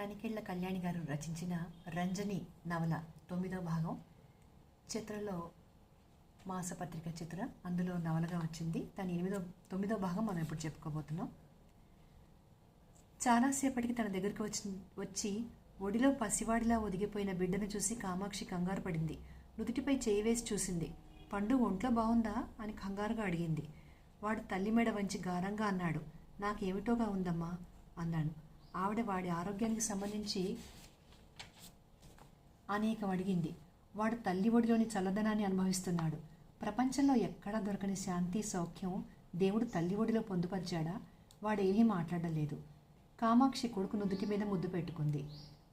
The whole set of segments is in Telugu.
తనికెళ్ళ కళ్యాణి గారు రచించిన రంజని నవల తొమ్మిదో భాగం. చిత్రలో మాసపత్రిక చిత్ర అందులో నవలగా వచ్చింది. దాని ఎనిమిదో తొమ్మిదో భాగం మనం ఇప్పుడు చెప్పుకోబోతున్నాం. చాలాసేపటికి తన దగ్గరికి వచ్చి వచ్చి ఒడిలో పసివాడిలా ఒదిగిపోయిన బిడ్డను చూసి కామాక్షి కంగారు పడింది. నుదుటిపై చేయి వేసి చూసింది. పండు ఒంట్లో బాగుందా? అని కంగారుగా అడిగింది. వాడు తల్లి మెడ వంచి గారంగా అన్నాడు. నాకేమిటోగా ఉందమ్మా? అన్నాడు. ఆవిడ వాడి ఆరోగ్యానికి సంబంధించి అనేకం అడిగింది. వాడు తల్లి ఒడిలోని చల్లదనాన్ని అనుభవిస్తున్నాడు. ప్రపంచంలో ఎక్కడా దొరకని శాంతి సౌఖ్యం దేవుడు తల్లి ఒడిలో పొందుపరిచాడా? వాడేమీ మాట్లాడలేదు. కామాక్షి కొడుకు నుదుటి మీద ముద్దు పెట్టుకుంది.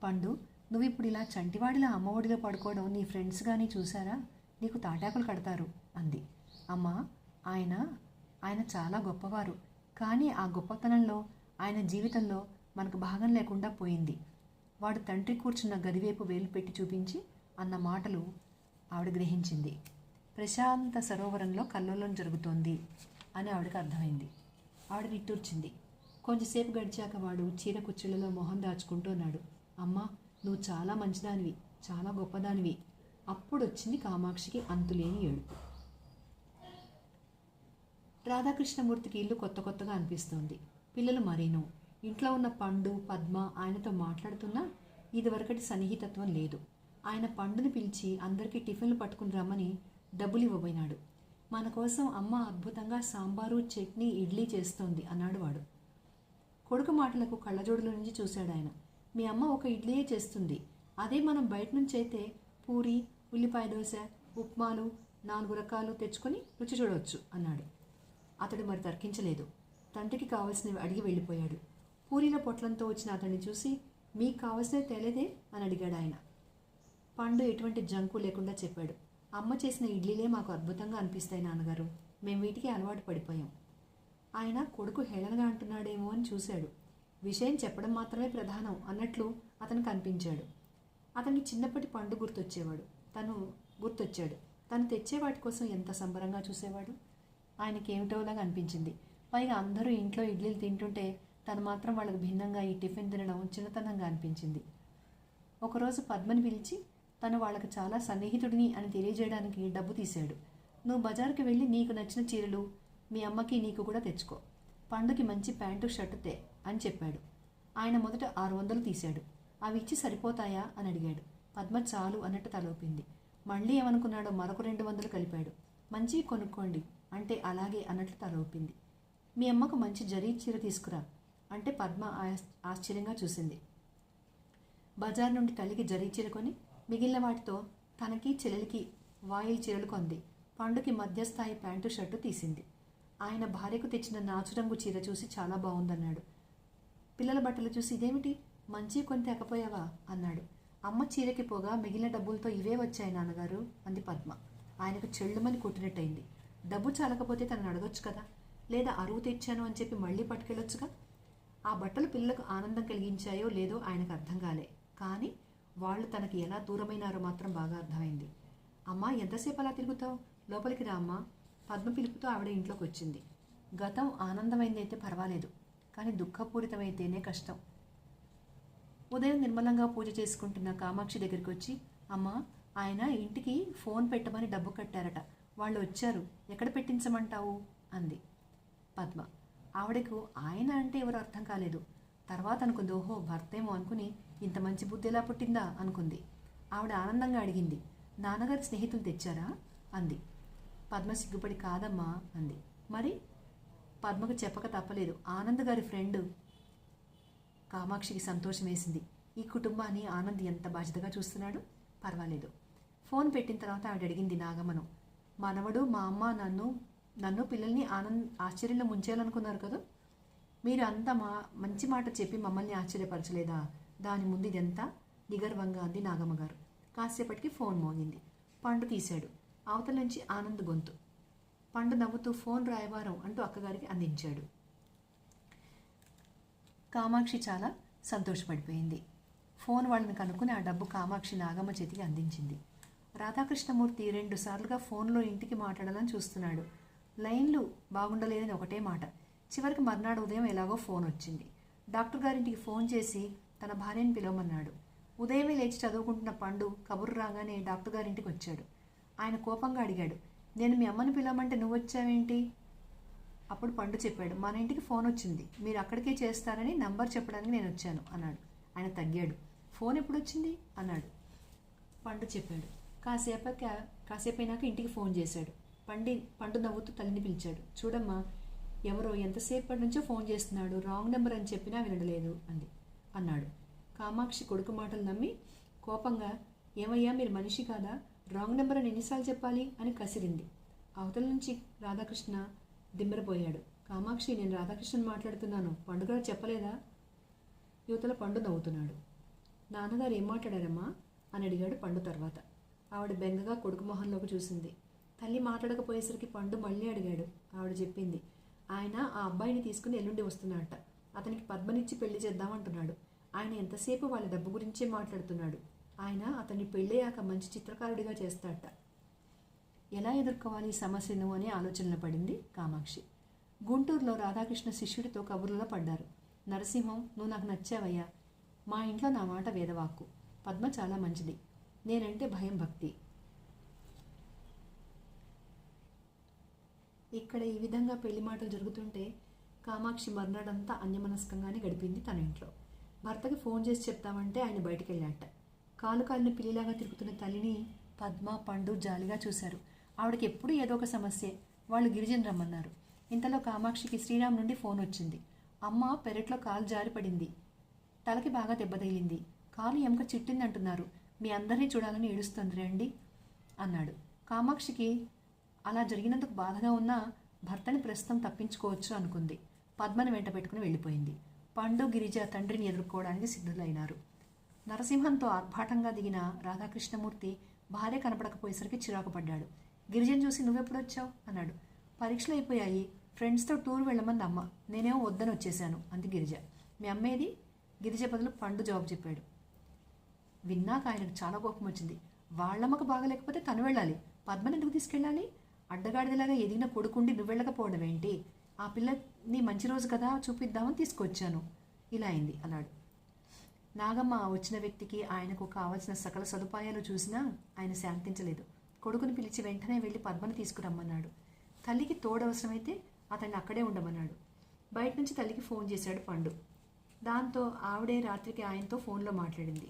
పండు నువ్వు ఇప్పుడు ఇలా చంటివాడిలా అమ్మఒడిలో పడుకోవడం నీ ఫ్రెండ్స్ కానీ చూసారా నీకు తాటాకులు కడతారు అంది. అమ్మా ఆయన ఆయన చాలా గొప్పవారు. కానీ ఆ గొప్పతనంలో ఆయన జీవితంలో మనకు భాగం లేకుండా పోయింది. వాడు తండ్రి కూర్చున్న గదివైపు వేలు పెట్టి చూపించి అన్న మాటలు ఆవిడ గ్రహించింది. ప్రశాంత సరోవరంలో కల్లోలం జరుగుతోంది అని ఆవిడకి అర్థమైంది. ఆవిడ నిట్టూర్చింది. కొంచెంసేపు గడిచాక వాడు చీర కుచ్చులలో మొహం దాచుకుంటున్నాడు అమ్మా నువ్వు చాలా మంచిదానివి చాలా గొప్పదానివి. అప్పుడు వచ్చింది కామాక్షికి అంతులేని ఏడుపు. రాధాకృష్ణమూర్తికి ఇల్లు కొత్త కొత్తగా అనిపిస్తోంది. పిల్లలు మరీను. ఇంట్లో ఉన్న పండు పద్మ ఆయనతో మాట్లాడుతున్నా ఇదివరకటి సన్నిహితత్వం లేదు. ఆయన పండుని పిలిచి అందరికీ టిఫిన్లు పట్టుకుని రమ్మని డబ్బులు ఇవ్వబోయినాడు. మన కోసం అమ్మ అద్భుతంగా సాంబారు చట్నీ ఇడ్లీ చేస్తోంది అన్నాడు వాడు. కొడుకు మాటలకు కళ్ళజోడుల నుంచి చూశాడు ఆయన. మీ అమ్మ ఒక ఇడ్లీయే చేస్తుంది. అదే మనం బయట నుంచి అయితే పూరి ఉల్లిపాయ దోశ ఉప్మాలు నాలుగు రకాలు తెచ్చుకొని రుచి చూడవచ్చు అన్నాడు. అతడు మరి తర్కించలేదు. తండ్రికి కావలసినవి అడిగి వెళ్ళిపోయాడు. పూరీల పొట్లంతో వచ్చిన అతన్ని చూసి మీకు కావలసినవి తేలేదే? అని అడిగాడు ఆయన. పండు ఎటువంటి జంకు లేకుండా చెప్పాడు. అమ్మ చేసిన ఇడ్లీలే మాకు అద్భుతంగా అనిపిస్తాయి నాన్నగారు. మేము వీటికి అలవాటు పడిపోయాం. ఆయన కొడుకు హేళనగా అంటున్నాడేమో అని చూశాడు. విషయం చెప్పడం మాత్రమే ప్రధానం అన్నట్లు అతనికి అనిపించాడు అతనికి చిన్నప్పటి పండు గుర్తొచ్చేవాడు. తను గుర్తొచ్చాడు. తను తెచ్చే వాటి కోసం ఎంత సంబరంగా చూసేవాడు? ఆయనకి ఏమిటోలాగా అనిపించింది. పైగా అందరూ ఇంట్లో ఇడ్లీలు తింటుంటే తను మాత్రం వాళ్ళకు భిన్నంగా ఈ టిఫిన్ తినడం చిన్నతనంగా అనిపించింది. ఒకరోజు పద్మని పిలిచి తను వాళ్ళకి చాలా సన్నిహితుడిని అని తెలియజేయడానికి డబ్బు తీశాడు. నువ్వు బజార్కి వెళ్ళి నీకు నచ్చిన చీరలు మీ అమ్మకి నీకు కూడా తెచ్చుకో. పండుకి మంచి ప్యాంటు షర్టు తే అని చెప్పాడు. ఆయన మొదట ఆరు వందలు తీశాడు. అవి ఇచ్చి సరిపోతాయా అని అడిగాడు. పద్మ చాలు అన్నట్టు తలోపింది మళ్ళీ ఏమనుకున్నాడో మరొక రెండు వందలు కలిపాడు. మంచి కొనుక్కోండి అంటే అలాగే అన్నట్లు తలోపింది మీ అమ్మకు మంచి జరీ చీర తీసుకురా. అంటే పద్మ ఆశ్చర్యంగా చూసింది. బజార్ నుండి తల్లికి జరీ చేరుకొని మిగిలిన వాటితో తనకి చెల్లెలికి వాయిల్ చీరలు కొంది. పండుకి మధ్యస్థాయి ప్యాంటు షర్టు తీసింది. ఆయన భార్యకు తెచ్చిన నాచురంగు చీర చూసి చాలా బాగుందన్నాడు పిల్లల బట్టలు చూసి ఇదేమిటి? మంచి కొని తెకపోయావా? అన్నాడు. అమ్మ చీరకి పోగా మిగిలిన డబ్బులతో ఇవే వచ్చాయి నాన్నగారు అంది పద్మ. ఆయనకు చెళ్ళుమని కొట్టినట్టయింది. డబ్బు చాలకపోతే తనను అడగొచ్చు కదా? లేదా అరువు తెచ్చాను అని చెప్పి మళ్ళీ పట్టుకెళ్ళొచ్చుగా? ఆ బట్టలు పిల్లలకు ఆనందం కలిగించాయో లేదో ఆయనకు అర్థం కాలే. కానీ వాళ్ళు తనకి ఎలా దూరమైనారో మాత్రం బాగా అర్థమైంది. అమ్మా ఎంతసేపు అలా తిరుగుతావు? లోపలికి రా అమ్మా. పద్మ పిలుపుతో ఆవిడ ఇంట్లోకి వచ్చింది. గతం ఆనందమైందైతే పర్వాలేదు కానీ దుఃఖపూరితమైతేనే కష్టం. ఉదయం నిర్మలంగా పూజ చేసుకుంటున్న కామాక్షి దగ్గరికి వచ్చి అమ్మా ఆయన ఇంటికి ఫోన్ పెట్టమని డబ్బు కట్టారట. వాళ్ళు వచ్చారు. ఎక్కడ పెట్టించమంటావు? అంది పద్మ. ఆవిడకు ఆయన అంటే ఎవరు అర్థం కాలేదు. తర్వాత అనుకుంది ఓహో భర్తేమో అనుకుని ఇంత మంచి బుద్ధి ఎలా పుట్టిందా అనుకుంది. ఆవిడ ఆనందంగా అడిగింది నాన్నగారి స్నేహితులు తెచ్చారా? అంది. పద్మ సిగ్గుపడి కాదమ్మా అంది. మరి? పద్మకు చెప్పక తప్పలేదు ఆనంద్ గారి ఫ్రెండ్ కామాక్షికి సంతోషం వేసింది. ఈ కుటుంబాన్ని ఆనంద్ ఎంత బాధ్యతగా చూస్తున్నాడు? పర్వాలేదు. ఫోన్ పెట్టిన తర్వాత ఆవిడ అడిగింది నాగమ్మను మనవడు మా అమ్మ నన్ను నన్ను పిల్లల్ని ఆనంద్ ఆశ్చర్యంలో ముంచేయాలనుకున్నారు కదా? మీరు అంత మా మంచి మాట చెప్పి మమ్మల్ని ఆశ్చర్యపరచలేదా? దాని ముందు ఇదెంత? నిగర్వంగా అంది నాగమ్మ గారు. కాసేపటికి ఫోన్ మోగింది. పండు తీశాడు. అవతల నుంచి ఆనంద్ గొంతు. పండు నవ్వుతూ ఫోన్ రాయవారం అంటూ అక్కగారికి అందించాడు. కామాక్షి చాలా సంతోషపడిపోయింది. ఫోన్ వాళ్ళని కనుక్కుని ఆ డబ్బు కామాక్షి నాగమ్మ చేతికి అందించింది. రాధాకృష్ణమూర్తి రెండు సార్లుగా ఫోన్లో ఇంటికి మాట్లాడాలని చూస్తున్నాడు. లైన్లు బాగుండలేదని ఒకటే మాట. చివరికి మర్నాడు ఉదయం ఎలాగో ఫోన్ వచ్చింది. డాక్టర్ గారింటికి ఫోన్ చేసి తన భార్యను పిలవమన్నాడు. ఉదయమే లేచి చదువుకుంటున్న పండు కబురు రాగానే డాక్టర్ గారింటికి వచ్చాడు. ఆయన కోపంగా అడిగాడు నేను మీ అమ్మని పిలవమంటే నువ్వు వచ్చావేంటి? అప్పుడు పండు చెప్పాడు మన ఇంటికి ఫోన్ వచ్చింది. మీరు అక్కడికే చేస్తారని నంబర్ చెప్పడానికి నేను వచ్చాను అన్నాడు. ఆయన తగ్గాడు ఫోన్ ఎప్పుడు వచ్చింది? అన్నాడు. పండు చెప్పాడు కాసేపక కాసేపైనాక ఇంటికి ఫోన్ చేశాడు. పండి పండు నవ్వుతూ తల్లిని పిలిచాడు. చూడమ్మా ఎవరో ఎంతసేపటి నుంచో ఫోన్ చేస్తున్నాడు. రాంగ్ నెంబర్ అని చెప్పినా వినడలేదు అంది అన్నాడు. కామాక్షి కొడుకు మాటలు నమ్మి కోపంగా ఏమయ్యా మీరు మనిషి కాదా? రాంగ్ నెంబర్ అని ఎన్నిసార్లు చెప్పాలి? అని కసిరింది. అవతల నుంచి రాధాకృష్ణ దిమ్మరపోయాడు. కామాక్షి నేను రాధాకృష్ణ మాట్లాడుతున్నాను. పండుగ చెప్పలేదా? యువతల పండు నవ్వుతున్నాడు. నాన్నగారు ఏం మాట్లాడారమ్మా? అని అడిగాడు పండు తర్వాత. ఆవిడ బెంగగా కొడుకు మొహంలోకి చూసింది. తల్లి మాట్లాడకపోయేసరికి పండు మళ్ళీ అడిగాడు. ఆవిడ చెప్పింది ఆయన ఆ అబ్బాయిని తీసుకుని ఎల్లుండి వస్తున్నాడట. అతనికి పద్మనిచ్చి పెళ్ళి చేద్దామంటున్నాడు. ఆయన ఎంతసేపు వాళ్ళ డబ్బు గురించే మాట్లాడుతున్నాడు. ఆయన అతన్ని పెళ్ళయ్యాక మంచి చిత్రకారుడిగా చేస్తాడట. ఎలా ఎదుర్కోవాలి ఈ సమస్యను? అనే ఆలోచనలో పడింది కామాక్షి. గుంటూరులో రాధాకృష్ణ శిష్యుడితో కబుర్లలో పడ్డారు. నరసింహం నువ్వు నాకు నచ్చావయ్యా. మా ఇంట్లో నా మాట వేదవాక్కు. పద్మ చాలా మంచిది. నేనంటే భయం భక్తి. ఇక్కడ ఈ విధంగా పెళ్ళి మాటలు జరుగుతుంటే కామాక్షి మర్నాడంతా అన్యమనస్కంగానే గడిపింది తన ఇంట్లో. భర్తకి ఫోన్ చేసి చెప్తామంటే ఆయన బయటికి వెళ్ళాట కాలు కాలిన పిల్లిలాగా తిరుగుతున్న తల్లిని పద్మ పండు జాలిగా చూశారు. ఆవిడకి ఎప్పుడు ఏదో ఒక సమస్యే. వాళ్ళు గిరిజన రమ్మన్నారు. ఇంతలో కామాక్షికి శ్రీరామ్ నుండి ఫోన్ వచ్చింది. అమ్మ పెరట్లో కాలు జారిపడింది తలకి బాగా దెబ్బ తగిలింది. కాలు ఎముక చిట్టిందంటున్నారు. మీ అందరినీ చూడాలని ఏడుస్తుంది రండి అన్నాడు. కామాక్షికి అలా జరిగినందుకు బాధగా ఉన్నా భర్తని ప్రస్తుతం తప్పించుకోవచ్చు అనుకుంది. పద్మని వెంట పెట్టుకుని వెళ్ళిపోయింది. పండు గిరిజ తండ్రిని ఎదుర్కోవడానికి సిద్ధులైనారు. నరసింహంతో ఆర్భాటంగా దిగిన రాధాకృష్ణమూర్తి భార్య కనపడకపోయేసరికి చిరాకు పడ్డాడు గిరిజను చూసి నువ్వెప్పుడు వచ్చావు అన్నాడు. పరీక్షలు అయిపోయాయి. ఫ్రెండ్స్తో టూర్ వెళ్ళమంది అమ్మ నేనేమో వద్దని వచ్చేసాను అంది గిరిజ. మీ అమ్మేది? గిరిజ బదులు పండు జవాబు చెప్పాడు. విన్నాక ఆయనకు చాలా కోపం వచ్చింది వాళ్ళమ్మకు బాగలేకపోతే తను వెళ్ళాలి. పద్మని ఎందుకు తీసుకెళ్ళాలి? అడ్డగాడిదలాగా ఎదిగిన కొడుకుండి నువ్వు వెళ్ళకపోవడం ఏంటి? ఆ పిల్లని మంచి రోజు కదా చూపిద్దామని తీసుకొచ్చాను. ఇలా అయింది అన్నాడు. నాగమ్మ వచ్చిన వ్యక్తికి ఆయనకు కావలసిన సకల సదుపాయాలు చూసినా ఆయన శాంతించలేదు. కొడుకుని పిలిచి వెంటనే వెళ్ళి పద్మని తీసుకురమ్మన్నాడు. తల్లికి తోడవసరమైతే అతన్ని అక్కడే ఉండమన్నాడు. బయట నుంచి తల్లికి ఫోన్ చేశాడు పండు. దాంతో ఆవిడే రాత్రికి ఆయనతో ఫోన్లో మాట్లాడింది.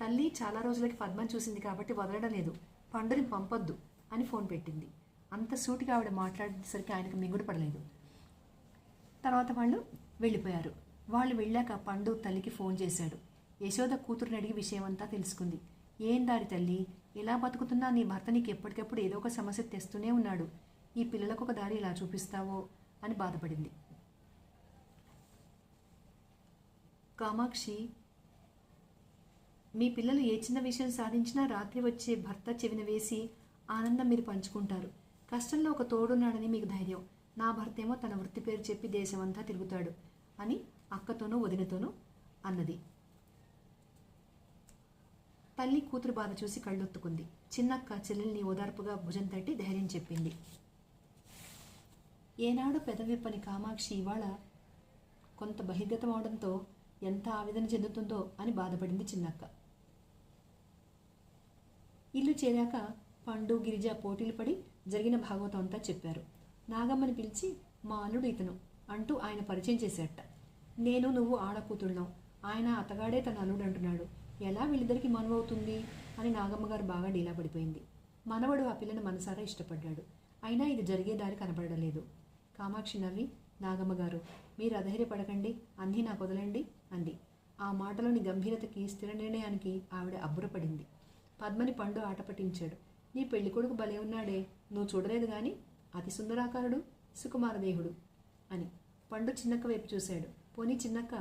తల్లి చాలా రోజులకి పద్మని చూసింది కాబట్టి వదలడం లేదు. పండుని పంపొద్దు అని ఫోన్ పెట్టింది. అంత సూటిగా ఆవిడ మాట్లాడేసరికి ఆయనకు మింగుడు పడలేదు. తర్వాత వాళ్ళు వెళ్ళిపోయారు. వాళ్ళు వెళ్ళాక పండు తల్లికి ఫోన్ చేశాడు. యశోద కూతురుని అడిగి విషయం అంతా తెలుసుకుంది. ఏం దారి తల్లి? ఎలా బతుకుతున్నా నీ భర్త నీకు ఎప్పటికప్పుడు ఏదో ఒక సమస్య తెస్తూనే ఉన్నాడు. ఈ పిల్లలకు ఒక దారి ఇలా చూపిస్తావో? అని బాధపడింది. కామాక్షి మీ పిల్లలు ఏ చిన్న విషయం సాధించినా రాత్రి వచ్చే భర్త చెవిన వేసి ఆనందం మీరు పంచుకుంటారు. కష్టంలో ఒక తోడున్నాడని మీకు ధైర్యం. నా భర్త ఏమో తన వృత్తి పేరు చెప్పి దేశమంతా తిరుగుతాడు అని అక్కతోనూ వదినతోనూ అన్నది. తల్లి కూతురు బాధ చూసి కళ్ళొత్తుకుంది. చిన్నక్క చెల్లెల్ని ఓదార్పుగా భుజం తట్టి ధైర్యం చెప్పింది. ఏనాడు పెదవిప్పని కామాక్షి ఇవాళ కొంత బహిర్గతం అవడంతో ఎంత ఆవేదన చెందుతుందో అని బాధపడింది చిన్నక్క. ఇల్లు చేరాక పండు గిరిజ పోటీలు పడి జరిగిన భాగవతం అంతా చెప్పారు. నాగమ్మని పిలిచి మా అల్లుడు ఇతను అంటూ ఆయన పరిచయం చేశాట నేను నువ్వు ఆడకూతుళ్ళం. ఆయన అతగాడే తన అల్లుడు అంటున్నాడు. ఎలా వీళ్ళిద్దరికి మనవవుతుంది? అని నాగమ్మ గారు బాగా డీలా పడిపోయింది. మనవడు ఆ పిల్లని మనసారా ఇష్టపడ్డాడు. అయినా ఇది జరిగే దారి కనపడలేదు కామాక్షి నవ్వి నాగమ్మ గారు మీరు అధైర్యపడకండి. అన్నీ నాకు వదలండి అంది. ఆ మాటలోని గంభీరతకి స్థిర నిర్ణయానికి ఆవిడ అబ్బురపడింది. పద్మని పండు ఆట పట్టించాడు. నీ పెళ్ళి కొడుకు భలే ఉన్నాడే. నువ్వు చూడలేదు గాని అతి సుందరాకారుడు సుకుమారదేహుడు అని పండు చిన్నక్క వైపు చూశాడు. పోనీ చిన్నక్క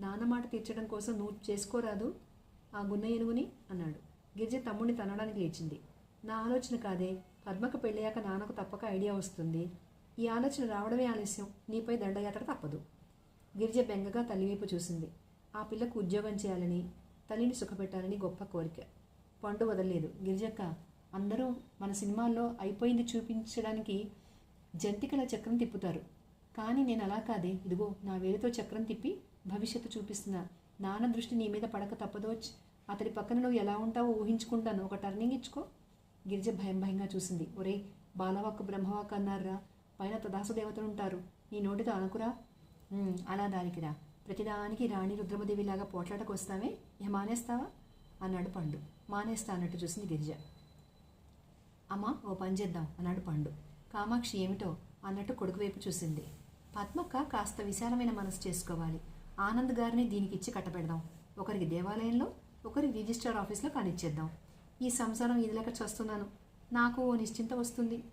నాన్న మాట తీర్చడం కోసం నువ్వు చేసుకోరాదు? ఆ గున్న ఏనుగుని అన్నాడు. గిరిజ తమ్ముడిని తనడానికి లేచింది. నా ఆలోచన కాదే పద్మకు పెళ్ళయ్యాక నాన్నకు తప్పక ఐడియా వస్తుంది. ఈ ఆలోచన రావడమే ఆలస్యం నీపై దండయాత్ర తప్పదు. గిరిజ బెంగగా తల్లివైపు చూసింది. ఆ పిల్లకు ఉద్యోగం చేయాలని తల్లిని సుఖపెట్టాలని గొప్ప కోరిక. పండు వదలలేదు. గిరిజక్క అందరూ మన సినిమాల్లో అయిపోయింది చూపించడానికి జంతికల చక్రం తిప్పుతారు. కానీ నేను అలా కాదే. ఇదిగో నా వేలితో చక్రం తిప్పి భవిష్యత్తు చూపిస్తున్నా. నాన్న దృష్టి నీ మీద పడక తప్పదో అతడి పక్కన నువ్వు ఎలా ఉంటావో ఊహించుకుంటాను. ఒక టర్నింగ్ ఇచ్చుకో. గిరిజ భయం భయంగా చూసింది. ఒరే బాలవాక్ బ్రహ్మవాక్ అన్నారా పైన తదాసు దేవతలు ఉంటారు. నీ నోటితో అనుకురా. అలా దానికిరా. ప్రతిదానికి రాణి రుద్రమదేవిలాగా పోట్లాటకు వస్తావే? ఏ మానేస్తావా? అన్నాడు పండు. మానేస్తా అన్నట్టు చూసింది గిరిజ. అమ్మా ఓ పని చేద్దాం అన్నాడు పండు. కామాక్షి ఏమిటో అన్నట్టు కొడుకు వైపు చూసింది. పద్మక్క కాస్త విశాలమైన మనసు చేసుకోవాలి. ఆనంద్ గారిని దీనికి ఇచ్చి కట్టబెడదాం. ఒకరికి దేవాలయంలో ఒకరికి రిజిస్టర్ ఆఫీస్లో కానిచ్చేద్దాం. ఈ సంసారం ఇదిలేక చేస్తున్నాను. నాకు ఓ నిశ్చింత వస్తుంది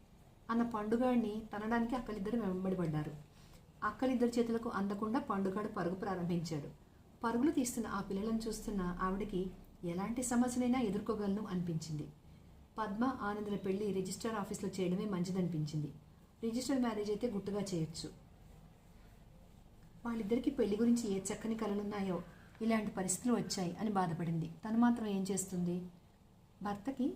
అన్న పండుగాడిని తనడానికి అక్కలిద్దరు వెంబడిపడ్డారు. అక్కలిద్దరి చేతులకు అందకుండా పండుగాడు పరుగు ప్రారంభించాడు. పరుగులు తీస్తున్న ఆ పిల్లలను చూస్తున్న ఆవిడకి ఎలాంటి సమస్యనైనా ఎదుర్కోగలను అనిపించింది. పద్మ ఆనందుల పెళ్ళి రిజిస్టర్ ఆఫీస్లో చేయడమే మంచిదనిపించింది. రిజిస్టర్ మ్యారేజ్ అయితే గుట్టుగా చేయొచ్చు. వాళ్ళిద్దరికీ పెళ్ళి గురించి ఏ చక్కని కలలున్నాయో ఇలాంటి పరిస్థితులు వచ్చాయి అని బాధపడింది. తను మాత్రం ఏం చేస్తుంది? భర్తకి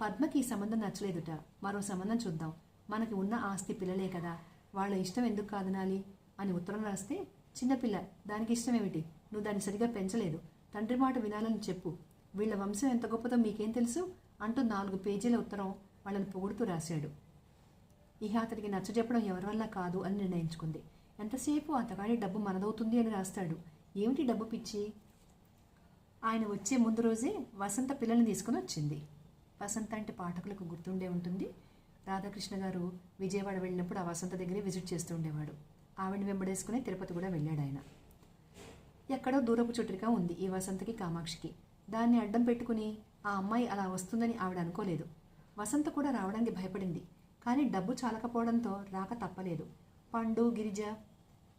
పద్మకి ఈ సంబంధం నచ్చలేదుట. మరో సంబంధం చూద్దాం. మనకి ఉన్న ఆస్తి పిల్లలే కదా. వాళ్ళ ఇష్టం ఎందుకు కాదనాలి? అని ఉత్తరం రాస్తే చిన్నపిల్ల దానికి ఇష్టం ఏమిటి? నువ్వు దాన్ని సరిగా పెంచలేదు. తండ్రి మాట వినాలని చెప్పు. వీళ్ళ వంశం ఎంత గొప్పదో మీకేం తెలుసు? అంటూ నాలుగు పేజీల ఉత్తరం వాళ్ళని పొగుడుతూ రాశాడు. ఇక అతనికి నచ్చజెప్పడం ఎవరి వల్ల కాదు అని నిర్ణయించుకుంది. ఎంతసేపు అతగాడి డబ్బు మనదవుతుంది అని రాస్తాడు. ఏమిటి డబ్బు పిచ్చి? ఆయన వచ్చే ముందు రోజే వసంత పిల్లల్ని తీసుకుని వచ్చింది. వసంత అంటే పాఠకులకు గుర్తుండే ఉంటుంది. రాధాకృష్ణ గారు విజయవాడ వెళ్ళినప్పుడు ఆ వసంత దగ్గరే విజిట్ చేస్తూ ఉండేవాడు. ఆవిడ వెంబడేసుకుని తిరుపతి కూడా వెళ్ళాడు ఆయన. ఎక్కడో దూరపు చుట్టరిగా ఉంది ఈ వసంతకి కామాక్షికి. దాన్ని అడ్డం పెట్టుకుని ఆ అమ్మాయి అలా వస్తుందని ఆవిడ అనుకోలేదు. వసంత కూడా రావడానికి భయపడింది. కానీ డబ్బు చాలకపోవడంతో రాక తప్పలేదు. పండు గిరిజ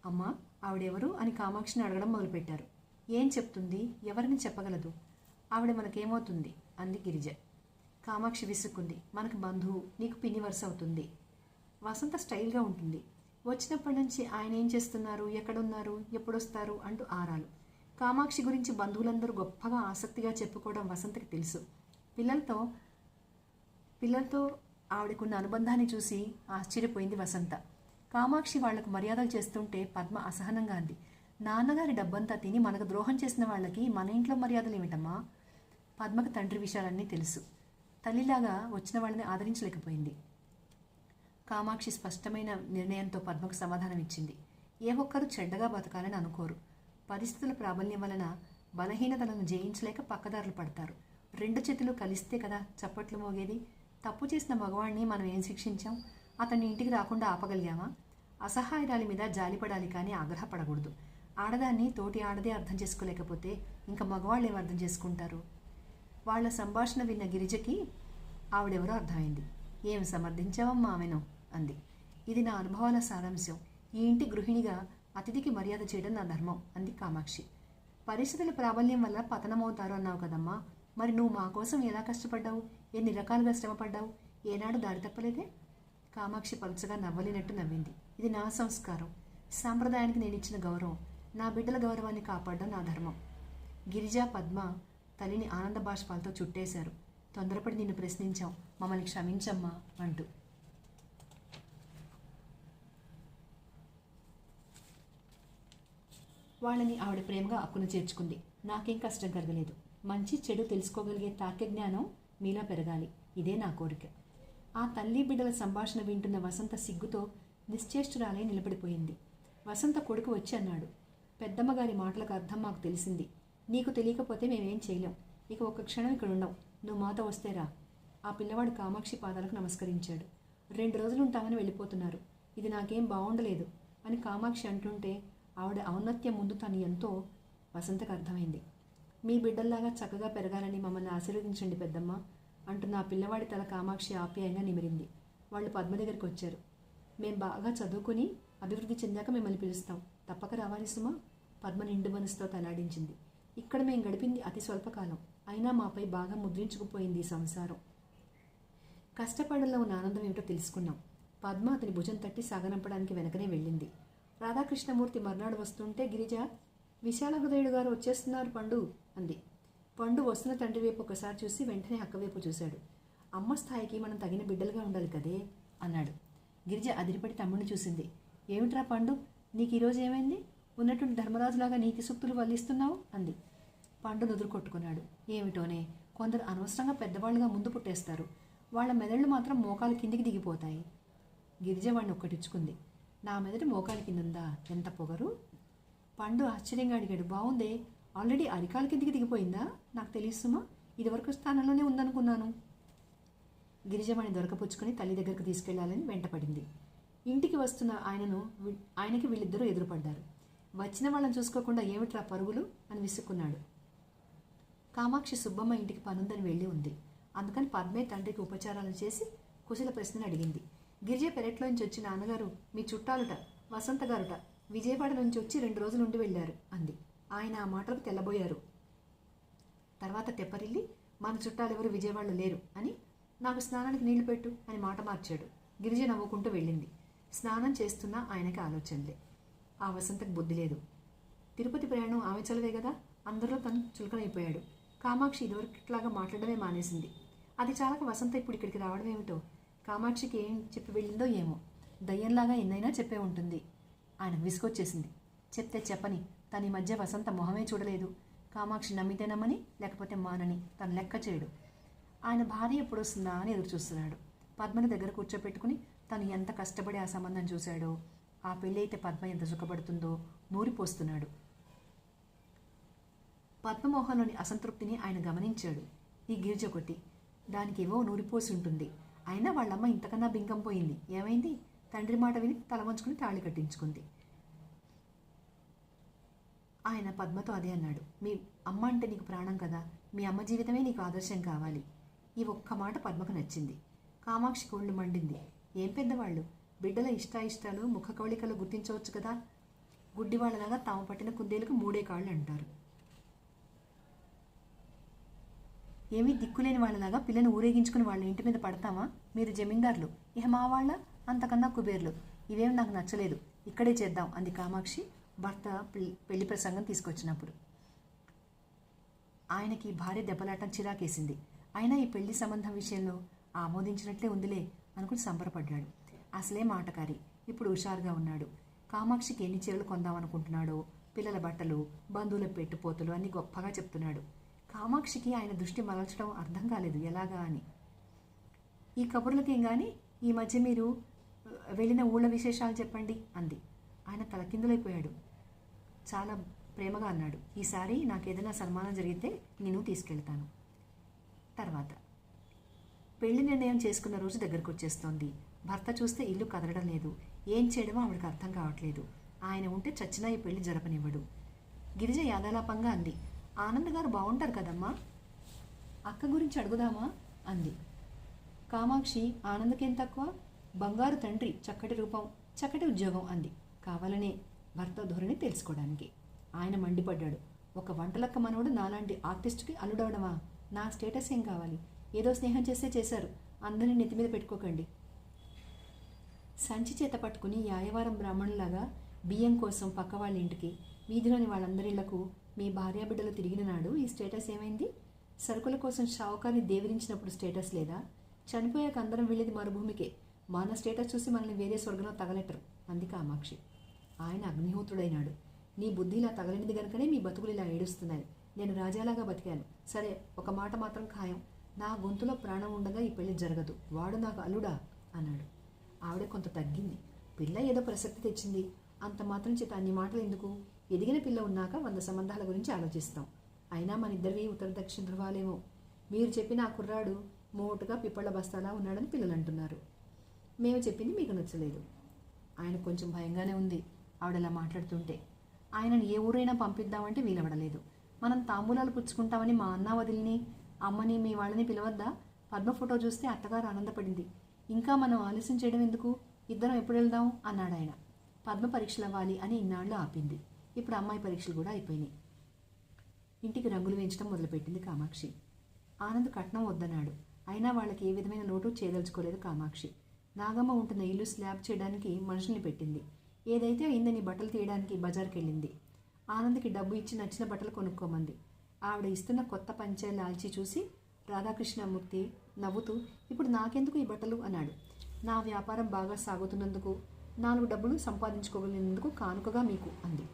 అమ్మా ఆవిడెవరు అని కామాక్షిని అడగడం మొదలుపెట్టారు. ఏం చెప్తుంది? ఎవరిని చెప్పగలదు? ఆవిడ మనకేమవుతుంది? అంది గిరిజ. కామాక్షి విసుక్కుంది. మనకు బంధువు నీకు పిన్ని వరుస అవుతుంది. వసంత స్టైల్గా ఉంటుంది. వచ్చినప్పటి నుంచి ఆయన ఏం చేస్తున్నారు? ఎక్కడున్నారు? ఎప్పుడొస్తారు? అంటూ ఆరాలు. కామాక్షి గురించి బంధువులందరూ గొప్పగా ఆసక్తిగా చెప్పుకోవడం వసంతకి తెలుసు. పిల్లలతో పిల్లలతో ఆవిడకున్న అనుబంధాన్ని చూసి ఆశ్చర్యపోయింది వసంత. కామాక్షి వాళ్ళకు మర్యాదలు చేస్తుంటే పద్మ అసహనంగా అంది. నాన్నగారి డబ్బంతా తిని మనకు ద్రోహం చేసిన వాళ్ళకి మన ఇంట్లో మర్యాదలు ఏమిటమ్మా? పద్మకు తండ్రి విషయాలన్నీ తెలుసు. తల్లిలాగా వచ్చిన వాళ్ళని ఆదరించలేకపోయింది. కామాక్షి స్పష్టమైన నిర్ణయంతో పద్మకు సమాధానం ఇచ్చింది ఏ ఒక్కరూ చెడ్డగా బతకాలని అనుకోరు. పరిస్థితుల ప్రాబల్యం వలన బలహీనతలను జయించలేక పక్కదారులు పడతారు. రెండు చేతులు కలిస్తే కదా చప్పట్లు మోగేది? తప్పు చేసిన మగవాడిని మనం ఏం శిక్షించాం? అతన్ని ఇంటికి రాకుండా ఆపగలిగామా? అసహాయరాలి మీద జాలిపడాలి కానీ ఆగ్రహపడకూడదు. ఆడదాన్ని తోటి ఆడదే అర్థం చేసుకోలేకపోతే ఇంకా మగవాళ్ళు ఏం అర్థం చేసుకుంటారు? వాళ్ళ సంభాషణ విన్న గిరిజకి ఆవిడెవరో అర్థమైంది. ఏం సమర్థించావమ్మా ఆమెను? అంది. ఇది నా అనుభవాల సారాంశం. ఈ ఇంటి గృహిణిగా అతిథికి మర్యాద చేయడం నా ధర్మం అంది కామాక్షి. పరిస్థితుల ప్రాబల్యం వల్ల పతనమవుతారు అన్నావు కదమ్మా. మరి నువ్వు మా కోసం ఎలా కష్టపడ్డావు? ఎన్ని రకాలుగా శ్రమపడ్డావు? ఏనాడు దారి తప్పలేదే? కామాక్షి పలుచగా నవ్వలేనట్టు నవ్వింది. ఇది నా సంస్కారం. సాంప్రదాయానికి నేను ఇచ్చిన గౌరవం. నా బిడ్డల గౌరవాన్ని కాపాడడం నా ధర్మం. గిరిజ పద్మ తల్లిని ఆనంద బాష్పాలతో చుట్టేశారు. తొందరపడి నిన్ను ప్రశ్నించాం. మమ్మల్ని క్షమించమ్మా అంటూ. వాళ్ళని ఆవిడ ప్రేమగా అక్కును చేర్చుకుంది. నాకేం కష్టం కలగలేదు. మంచి చెడు తెలుసుకోగలిగే తార్క జ్ఞానం మీలో పెరగాలి. ఇదే నా కోరిక. ఆ తల్లి బిడ్డల సంభాషణ వింటున్న వసంత సిగ్గుతో నిశ్చేష్టురాలై నిలబడిపోయింది. వసంత కొడుకు వచ్చి అన్నాడు. పెద్దమ్మగారి మాటలకు అర్థం మాకు తెలిసింది. నీకు తెలియకపోతే మేమేం చేయలేం. ఇక ఒక్క క్షణం ఇక్కడ ఉండవు నువ్వు మాతో వస్తేరా ఆ పిల్లవాడు కామాక్షి పాదాలకు నమస్కరించాడు. రెండు రోజులు ఉంటామని వెళ్ళిపోతున్నారు. ఇది నాకేం బాగుండలేదు అని కామాక్షి అంటుంటే ఆవిడ ఔన్నత్యం ముందు తను ఎంతో వసంతకు అర్థమైంది. మీ బిడ్డల్లాగా చక్కగా పెరగాలని మమ్మల్ని ఆశీర్వదించండి పెద్దమ్మ అంటూ నా పిల్లవాడి తల కామాక్షి ఆప్యాయంగా నిమిరింది. వాళ్ళు పద్మ దగ్గరికి వచ్చారు. మేం బాగా చదువుకుని అభివృద్ధి చెందాక మిమ్మల్ని పిలుస్తాం. తప్పక రావాలి సుమా పద్మ నిండు మనసుతో తలాడించింది. ఇక్కడ మేం గడిపింది అతి స్వల్పకాలం. అయినా మాపై బాగా ముద్రించుకుపోయింది ఈ సంసారం. కష్టపడంలో ఉన్న ఆనందం ఏమిటో తెలుసుకున్నాం. పద్మ అతని భుజం తట్టి సాగనంపడానికి వెనకనే వెళ్ళింది. రాధాకృష్ణమూర్తి మర్నాడు వస్తుంటే గిరిజ విశాల హృదయుడు గారు వచ్చేస్తున్నారు పండు అంది. పండు వస్తున్న తండ్రి వైపు ఒకసారి చూసి వెంటనే అక్కవైపు చూశాడు. అమ్మ స్థాయికి మనం తగిన బిడ్డలుగా ఉండాలి కదే అన్నాడు. గిరిజ అదిరిపడి తమ్ముడిని చూసింది. ఏమిట్రా పండు నీకు ఈరోజు ఏమైంది? ఉన్నటువంటి ధర్మరాజులాగా నీతి సూక్తులు వల్లిస్తున్నావు అంది. పండు నుదురు కొట్టుకున్నాడు. ఏమిటోనే కొందరు అనవసరంగా పెద్దవాళ్ళుగా ముందు పుట్టేస్తారు. వాళ్ళ మెదళ్ళు మాత్రం మోకాలు కిందికి దిగిపోతాయి. గిరిజ వాడిని ఒక్కటిచ్చుకుంది. నా మెదడు మోకాలి కింద ఉందా ఎంత పొగరు? పండు ఆశ్చర్యంగా అడిగాడు. బాగుందే ఆల్రెడీ అరికాల కిందికి దిగిపోయిందా? నాకు తెలుసుమా ఇదివరకు స్థానంలోనే ఉందనుకున్నాను. గిరిజమణి దొరకపుచ్చుకొని తల్లి దగ్గరకు తీసుకెళ్ళాలని వెంటపడింది. ఇంటికి వస్తున్న ఆయనను ఆయనకి వీళ్ళిద్దరూ ఎదురుపడ్డారు. వచ్చిన వాళ్ళని చూసుకోకుండా ఏమిట్రా పరుగులు? అని విసుక్కున్నాడు. కామాక్షి సుబ్బమ్మ ఇంటికి పనుందని వెళ్ళి ఉంది. అందుకని పద్మే తండ్రికి ఉపచారాలు చేసి కుశల ప్రశ్నలు అడిగింది. గిరిజ పెరట్లోంచి వచ్చి నాన్నగారు మీ చుట్టాలుట వసంత గారుట విజయవాడ నుంచి వచ్చి రెండు రోజులు ఉండి వెళ్ళారు అంది. ఆయన ఆ మాటలకు తెల్లబోయారు. తర్వాత తెప్పరిల్లి మన చుట్టాలెవరు విజయవాడలో లేరు అని నాకు స్నానానికి నీళ్ళు పెట్టు అని మాట మార్చాడు. గిరిజ నవ్వుకుంటూ వెళ్ళింది. స్నానం చేస్తున్నా ఆయనకి ఆలోచనలే. ఆ వసంతకు బుద్ధి లేదు. తిరుపతి ప్రయాణం ఆమె చలవే కదా? అందరిలో తను చులకనైపోయాడు. కామాక్షి ఇదివరకులాగా మాట్లాడమే మానేసింది. అది చాలక వసంత ఇప్పుడు ఇక్కడికి రావడం ఏమిటో కామాక్షికి ఏం చెప్పి వెళ్ళిందో ఏమో. దయ్యంలాగా ఎన్నైనా చెప్పే ఉంటుంది. ఆయన విసుకొచ్చేసింది చెప్తే చెప్పని. తన ఈ మధ్య వసంత మొహమే చూడలేదు. కామాక్షి నమ్మితే నమ్మని లేకపోతే మానని తను లెక్క చేయడు. ఆయన భార్య ఎప్పుడు వస్తుందా అని ఎదురు చూస్తున్నాడు. పద్మని దగ్గర కూర్చోపెట్టుకుని తను ఎంత కష్టపడి ఆ సంబంధం చూశాడో ఆ పెళ్ళి అయితే పద్మ ఎంత సుఖపడుతుందో నూరిపోస్తున్నాడు. పద్మమోహన్లోని అసంతృప్తిని ఆయన గమనించాడు. ఈ గిరిజ ఒకటి దానికి ఏవో నూరిపోసి ఉంటుంది అయినా వాళ్ళమ్మ ఇంతకన్నా బింకం పోయింది. ఏమైంది? తండ్రి మాట విని తల వంచుకుని తాళి కట్టించుకుంది. ఆయన పద్మతో అదే అన్నాడు. మీ అమ్మ అంటే నీకు ప్రాణం కదా. మీ అమ్మ జీవితమే నీకు ఆదర్శం కావాలి. ఈ ఒక్క మాట పద్మకు నచ్చింది. కామాక్షి కోళ్ళు మండింది. ఏం పెద్దవాళ్ళు? బిడ్డల ఇష్టాయిష్టాలు ముఖ కవళికలు గుర్తించవచ్చు కదా. గుడ్డివాళ్ళలాగా తాము పట్టిన కుందేలకు మూడే కాళ్ళు అంటారు. ఏమీ దిక్కులేని వాళ్ళలాగా పిల్లని ఊరేగించుకుని వాళ్ళ ఇంటి మీద పడతామా? మీరు జమీందారులు. ఇహ మా వాళ్ళ అంతకన్నా కుబేర్లు. ఇవేం నాకు నచ్చలేదు. ఇక్కడే చేద్దాం అంది కామాక్షి భర్త పెళ్ళి- ప్రసంగం తీసుకొచ్చినప్పుడు. ఆయనకి భార్య దెబ్బలాటం చిరాకేసింది. అయినా ఈ పెళ్ళి సంబంధం విషయంలో ఆమోదించినట్లే ఉందిలే అనుకుని సంబరపడ్డాడు. అసలే మాటకారి. ఇప్పుడు హుషారుగా ఉన్నాడు. కామాక్షికి ఎన్ని చీరలు కొందామనుకుంటున్నాడో పిల్లల బట్టలు బంధువుల పెట్టుపోతులు అన్ని గొప్పగా చెప్తున్నాడు. కామాక్షికి ఆయన దృష్టి మరల్చడం అర్థం కాలేదు. ఎలాగా అని. ఈ కబుర్లకేం కానీ ఈ మధ్య మీరు వెళ్ళిన ఊళ్ళ విశేషాలు చెప్పండి అంది. ఆయన తలకిందులైపోయాడు చాలా ప్రేమగా అన్నాడు. ఈసారి నాకేదైనా సన్మానం జరిగితే నేను తీసుకెళ్తాను. తర్వాత పెళ్ళి నిర్ణయం చేసుకున్న రోజు దగ్గరకు వచ్చేస్తోంది భర్త చూస్తే ఇల్లు కదలడం లేదు. ఏం చేయడమో ఆవిడకి అర్థం కావట్లేదు. ఆయన ఉంటే చచ్చినా ఈ పెళ్ళి జరపనివ్వడు. గిరిజ యాదాలాపంగా అంది. ఆనంద్ గారు బాగుంటారు కదమ్మా? అక్క గురించి అడుగుదామా? అంది. కామాక్షి ఆనందకేం తక్కువ? బంగారు తండ్రి చక్కటి రూపం చక్కటి ఉద్యోగం అంది. కావాలనే భర్త ధోరణి తెలుసుకోవడానికి. ఆయన మండిపడ్డాడు. ఒక వంటలక్క మనవడు నాలాంటి ఆర్టిస్ట్కి అల్లుడవడమా? నా స్టేటస్ ఏం కావాలి? ఏదో స్నేహం చేస్తే చేశారు. అందరినీ నెత్తి మీద పెట్టుకోకండి. సంచి చేత పట్టుకుని యాయవారం బ్రాహ్మణులాగా బియ్యం కోసం పక్క వాళ్ళ ఇంటికి వీధిలోని వాళ్ళందరిళ్ళకు మీ భార్యాబిడ్డలు తిరిగిన నాడు ఈ స్టేటస్ ఏమైంది? సరుకుల కోసం షావుకాన్ని దేవరించినప్పుడు స్టేటస్ లేదా? చనిపోయాక అందరం వెళ్ళేది మరుభూమికే. మన స్టేటస్ చూసి మనల్ని వేరే స్వర్గంలో తగలెట్టరు. అంది కామాక్షి ఆయన అగ్నిహోత్రుడైనాడు. నీ బుద్ధి ఇలా తగలినది గనుకనే మీ బతుకులు ఇలా ఏడుస్తున్నాయి. నేను రాజాలాగా బతికాను. సరే ఒక మాట మాత్రం ఖాయం. నా గొంతులో ప్రాణం ఉండగా ఈ పెళ్ళి జరగదు. వాడు నాకు అల్లుడా? అన్నాడు. ఆవిడ కొంత తగ్గింది. పిల్ల ఏదో ప్రసక్తి తెచ్చింది. అంత మాత్రం చేత అన్ని మాటలు ఎందుకు? ఎదిగిన పిల్ల ఉన్నాక వంద సంబంధాల గురించి ఆలోచిస్తాం. అయినా మన ఇద్దరివి ఉత్తర దక్షిణ ధృవాలేమో. మీరు చెప్పిన ఆ కుర్రాడు మోటుగా పిప్పళ్ళ బస్తాలా ఉన్నాడని పిల్లలు అంటున్నారు. మేము చెప్పింది మీకు నచ్చలేదు. ఆయన కొంచెం భయంగానే ఉంది ఆవిడలా మాట్లాడుతుంటే. ఆయనను ఏ ఊరైనా పంపిద్దామంటే వీలవడలేదు. మనం తాంబూలాలు పుచ్చుకుంటామని మా అన్న వదిలిని అమ్మని మీ వాళ్ళని పిలవద్దా? పద్మ ఫోటో చూస్తే అత్తగారు ఆనందపడింది. ఇంకా మనం ఆలస్యం చేయడం ఎందుకు? ఇద్దరం ఎప్పుడు వెళ్దాం? అన్నాడు ఆయన. పద్మ పరీక్షలు అవ్వాలి అని ఇన్నాళ్ళు ఆపింది. ఇప్పుడు అమ్మాయి పరీక్షలు కూడా అయిపోయినాయి. ఇంటికి రంగులు వేయించడం మొదలుపెట్టింది కామాక్షి. ఆనంద్ కట్నం వద్దన్నాడు. అయినా వాళ్ళకి ఏ విధమైన లోటు చేయదలుచుకోలేదు కామాక్షి. నాగమ్మ ఉంటున్న ఇల్లు స్లాబ్ చేయడానికి మనుషుల్ని పెట్టింది. ఏదైతే అయిందని బట్టలు తీయడానికి బజార్కి వెళ్ళింది ఆనంద్కి డబ్బు ఇచ్చి నచ్చిన బట్టలు కొనుక్కోమంది. ఆవిడ ఇస్తున్న కొత్త పంచె లాల్చి చూసి రాధాకృష్ణమూర్తి నవ్వుతూ ఇప్పుడు నాకెందుకు ఈ బట్టలు? అన్నాడు. నా వ్యాపారం బాగా సాగుతున్నందుకు నాలుగు డబ్బులు సంపాదించుకోగలిగినందుకు కానుకగా మీకు అంది.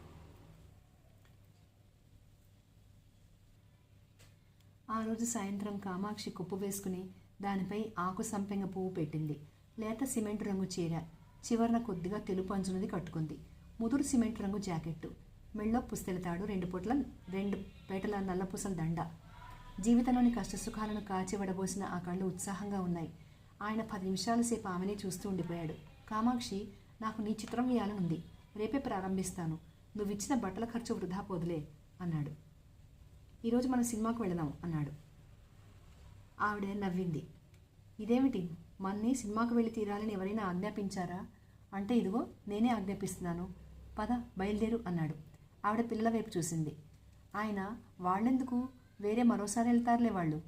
ఆ రోజు సాయంత్రం కామాక్షి కుప్పు వేసుకుని దానిపై ఆకు సంపెంగ పువ్వు పెట్టింది. లేత సిమెంట్ రంగు చీర చివరన కొద్దిగా తెలుపు అంచునది కట్టుకుంది. ముదురు సిమెంట్ రంగు జాకెట్టు మెళ్ళో పుస్తెలతాడు రెండు పొట్ల రెండు పేటల నల్లపూసల దండ. జీవితంలోని కష్టసుఖాలను కాచి వడబోసిన ఆ కళ్ళు ఉత్సాహంగా ఉన్నాయి. ఆయన పది నిమిషాల సేపు ఆమెనే చూస్తూ ఉండిపోయాడు. కామాక్షి నాకు నీ చిత్రం వేయాలనుంది రేపే ప్రారంభిస్తాను. నువ్వు ఇచ్చిన బట్టల ఖర్చు వృధా పోదులే అన్నాడు. ఈరోజు మనం సినిమాకు వెళదాం అన్నాడు. ఆవిడ నవ్వింది. ఇదేమిటి? మన్ని సినిమాకు వెళ్ళి తీరాలని ఎవరైనా ఆజ్ఞాపించారా? అంటే ఇదిగో నేనే ఆజ్ఞాపిస్తున్నాను. పద బయలుదేరు అన్నాడు. ఆవిడ పిల్లల వైపు చూసింది. ఆయన వాళ్ళెందుకు? వేరే మరోసారి వెళ్తారులే వాళ్ళు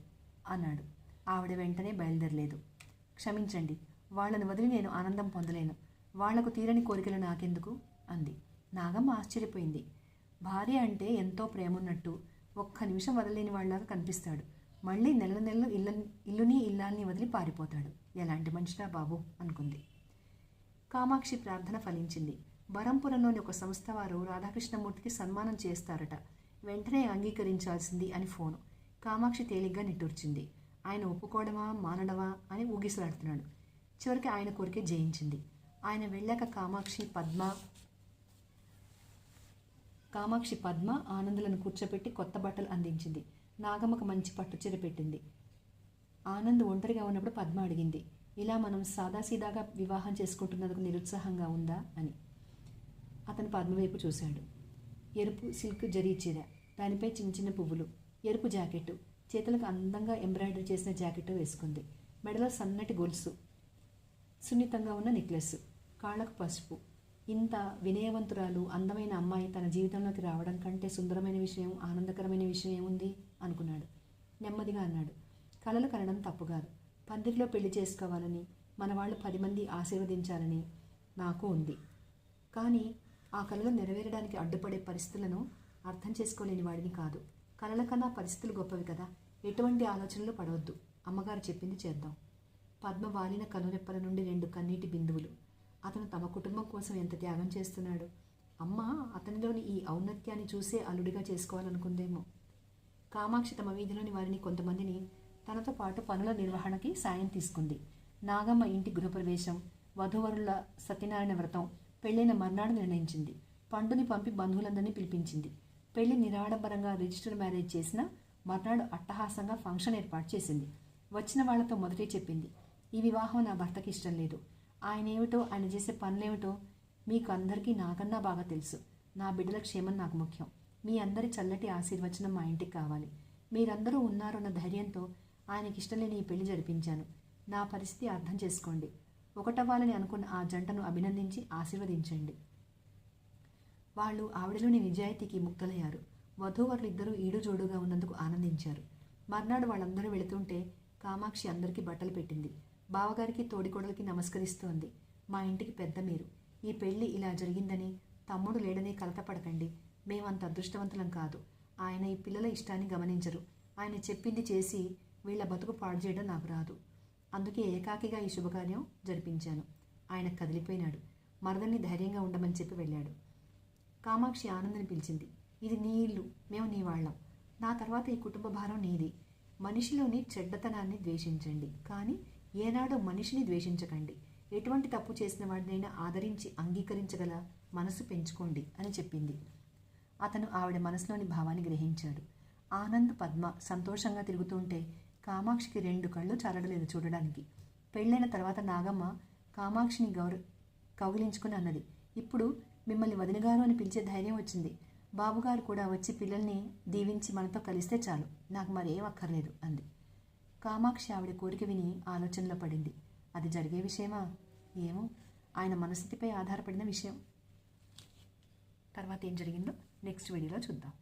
అన్నాడు. ఆవిడ వెంటనే బయలుదేరలేదు. క్షమించండి వాళ్ళని వదిలి నేను ఆనందం పొందలేను. వాళ్ళకు తీరని కోరికలు నాకెందుకు? అంది. నాగమ్మ ఆశ్చర్యపోయింది. భార్య అంటే ఎంతో ప్రేమన్నట్టు. ఒక్క నిమిషం వదలలేని వాళ్ళలాగా కనిపిస్తాడు. మళ్ళీ నెల నెలలు ఇళ్ళ ఇల్లుని ఇల్లాల్ని వదిలి పారిపోతాడు. ఎలాంటి మనిషిరా బాబు? అనుకుంది. కామాక్షి ప్రార్థన ఫలించింది. బరంపురంలోని ఒక సంస్థ వారు రాధాకృష్ణమూర్తికి సన్మానం చేస్తారట. వెంటనే అంగీకరించాల్సింది అని ఫోను. కామాక్షి తేలిగ్గా నిట్టూర్చింది. ఆయన ఒప్పుకోవడమా మానడమా అని ఊగిసలాడుతున్నాడు. చివరికి ఆయన కోరికే జయించింది. ఆయన వెళ్ళాక కామాక్షి పద్మ కామాక్షి పద్మ ఆనందులను కూర్చోపెట్టి కొత్త బట్టలు అందించింది. నాగమ్మకు మంచి పట్టు చీర పెట్టింది ఆనంద్ ఒంటరిగా ఉన్నప్పుడు పద్మ అడిగింది ఇలా మనం సాదాసీదాగా వివాహం చేసుకుంటున్నందుకు నిరుత్సాహంగా ఉందా? అని. అతను పద్మ వైపు చూశాడు. ఎరుపు సిల్క్ జరీ చీర దానిపై చిన్న చిన్న పువ్వులు ఎరుపు జాకెట్టు చేతులకు అందంగా ఎంబ్రాయిడరీ చేసిన జాకెట్టు వేసుకుంది. మెడలో సన్నటి గొలుసు సున్నితంగా ఉన్న నెక్లెస్ కాళ్ళకు పసుపు ఇంత వినయవంతురాలు అందమైన అమ్మాయి తన జీవితంలోకి రావడం కంటే సుందరమైన విషయం ఆనందకరమైన విషయం ఏముంది? అనుకున్నాడు. నెమ్మదిగా అన్నాడు. కలలు కనడం తప్పు కాదు. పందిరిలో పెళ్ళి చేసుకోవాలని మన వాళ్ళు పది మంది ఆశీర్వదించాలని నాకు ఉంది. కానీ ఆ కళలు నెరవేరడానికి అడ్డుపడే పరిస్థితులను అర్థం చేసుకోలేని వాడిని కాదు. కళల కన్నా పరిస్థితులు గొప్పవి కదా. ఎటువంటి ఆలోచనలు పడవద్దు. అమ్మగారు చెప్పింది చేద్దాం. పద్మ వాలిన కనురెప్పల నుండి రెండు కన్నీటి బిందువులు. అతను తమ కుటుంబం కోసం ఎంత త్యాగం చేస్తున్నాడు. అమ్మ అతనిలోని ఈ ఔన్నత్యాన్ని చూసే అల్లుడిగా చేసుకోవాలనుకుందేమో. కామాక్షి తమ వీధిలోని వారిని కొంతమందిని తనతో పాటు పనుల నిర్వహణకి సాయం తీసుకుంది. నాగమ్మ ఇంటి గృహప్రవేశం వధూవరుల సత్యనారాయణ వ్రతం పెళ్ళైన మర్నాడు నిర్ణయించింది. పండుని పంపి బంధువులందరినీ పిలిపించింది. పెళ్ళి నిరాడంబరంగా రిజిస్టర్ మ్యారేజ్ చేసిన మర్నాడు అట్టహాసంగా ఫంక్షన్ ఏర్పాటు చేసింది. వచ్చిన వాళ్ళతో మొదటే చెప్పింది. ఈ వివాహం నా భర్తకి ఇష్టం లేదు. ఆయన ఏమిటో ఆయన చేసే పనులేమిటో మీకు అందరికీ నాకన్నా బాగా తెలుసు. నా బిడ్డల క్షేమం నాకు ముఖ్యం. మీ అందరి చల్లటి ఆశీర్వచనం మా ఇంటికి కావాలి. మీరందరూ ఉన్నారన్న ధైర్యంతో ఆయనకి ఇష్టం లేని ఈ పెళ్ళి జరిపించాను. నా పరిస్థితి అర్థం చేసుకోండి. ఒకటవ్వాలని అనుకున్న ఆ జంటను అభినందించి ఆశీర్వదించండి. వాళ్ళు ఆవిడలోని నిజాయితీకి ముక్తలయ్యారు. వధూవరులు ఇద్దరూ ఈడుజోడుగా ఉన్నందుకు ఆనందించారు. మర్నాడు వాళ్ళందరూ వెళుతుంటే కామాక్షి అందరికీ బట్టలు పెట్టింది. బావగారికి తోడికోడలికి నమస్కరిస్తోంది. మా ఇంటికి పెద్ద మీరు ఈ పెళ్ళి ఇలా జరిగిందని తమ్ముడు లేడని కలతపడకండి. మేమంత అదృష్టవంతులం కాదు. ఆయన ఈ పిల్లల ఇష్టాన్ని గమనించరు. ఆయన చెప్పింది చేసి వీళ్ళ బతుకు పాడు చేయడం నాకు రాదు. అందుకే ఏకాకిగా ఈ శుభకార్యం జరిపించాను. ఆయన కదిలిపోయినాడు. మరదల్ని ధైర్యంగా ఉండమని చెప్పి వెళ్ళాడు. కామాక్షి ఆనందని పిలిచింది. ఇది నీ ఇల్లు. మేము నీ వాళ్ళం. నా తర్వాత ఈ కుటుంబ భారం నీది. మనిషిలోని చెడ్డతనాన్ని ద్వేషించండి. కానీ ఏనాడు మనిషిని ద్వేషించకండి. ఎటువంటి తప్పు చేసిన వాడినైనా ఆదరించి అంగీకరించగల మనసు పెంచుకోండి అని చెప్పింది. అతను ఆవిడ మనసులోని భావాన్ని గ్రహించాడు. ఆనంద్ పద్మ సంతోషంగా తిరుగుతుంటే కామాక్షికి రెండు కళ్ళు చాలడలేదు చూడడానికి. పెళ్ళైన తర్వాత నాగమ్మ కామాక్షిని గౌర కౌగిలించుకుని అన్నది. ఇప్పుడు మిమ్మల్ని వదినగారు అని పిలిచే ధైర్యం వచ్చింది. బాబుగారు కూడా వచ్చి పిల్లల్ని దీవించి మనతో కలిస్తే చాలు. నాకు మరేం అక్కర్లేదు అంది. కామాక్షి ఆవిడ కోరిక విని ఆలోచనలో పడింది. అది జరిగే విషయమా? ఏమో. ఆయన మనస్థితిపై ఆధారపడిన విషయం. తర్వాత ఏం జరిగిందో నెక్స్ట్ వీడియోలో చూద్దాం.